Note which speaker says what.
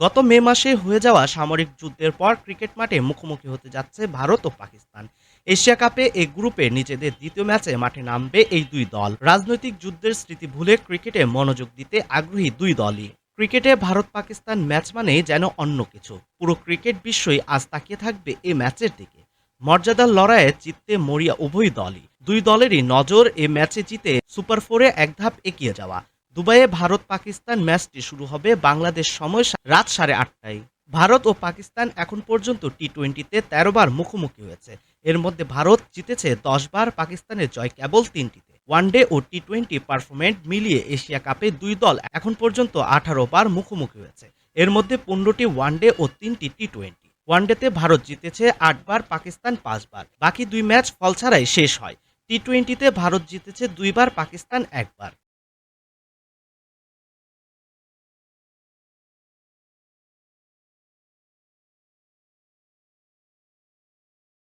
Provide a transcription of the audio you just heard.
Speaker 1: গত মে মাসে হয়ে যাওয়া সামরিক যুদ্ধের পর ক্রিকেট মাঠে মুখোমুখি হতে যাচ্ছে ভারত ও পাকিস্তান। এশিয়া কাপে এই গ্রুপে নিজেদের দ্বিতীয় ম্যাচে মাঠে নামবে এই দুই দল। রাজনৈতিক যুদ্ধের স্মৃতি ভুলে ক্রিকেটে মনোযোগ দিতে আগ্রহী দুই দলই। ক্রিকেটে ভারত পাকিস্তান ম্যাচ মানেই যেন অন্য কিছু। পুরো ক্রিকেট বিশ্বই আজ তাকিয়ে থাকবে এই ম্যাচের দিকে। মর্যাদার লড়াইয়ে জিততে মরিয়া উভয় দলই। দুই দলেরই নজর এ ম্যাচে জিতে সুপার ফোরে এক ধাপ এগিয়ে যাওয়া। দুবাইয়ে ভারত পাকিস্তান ম্যাচটি শুরু হবে বাংলাদেশ সময় রাত সাড়ে আটটায়। ভারত ও পাকিস্তান এখন পর্যন্ত টি টোয়েন্টিতে তেরো বার মুখোমুখি হয়েছে। এর মধ্যে ভারত জিতেছে দশ বার, পাকিস্তানের জয় কেবল তিনটিতে। ওয়ানডে ও টি টোয়েন্টি পারফরমেন্ট মিলিয়ে এশিয়া কাপে দুই দল এখন পর্যন্ত আঠারো বার মুখোমুখি হয়েছে। এর মধ্যে পনেরোটি ওয়ানডে ও তিনটি টি টোয়েন্টি ওয়ানডেতে ভারত জিতেছে আটবার পাকিস্তান পাঁচবার বাকি দুই ম্যাচ ফল ছাড়াই শেষ হয়। টি টোয়েন্টিতে ভারত জিতেছে দুইবার পাকিস্তান একবার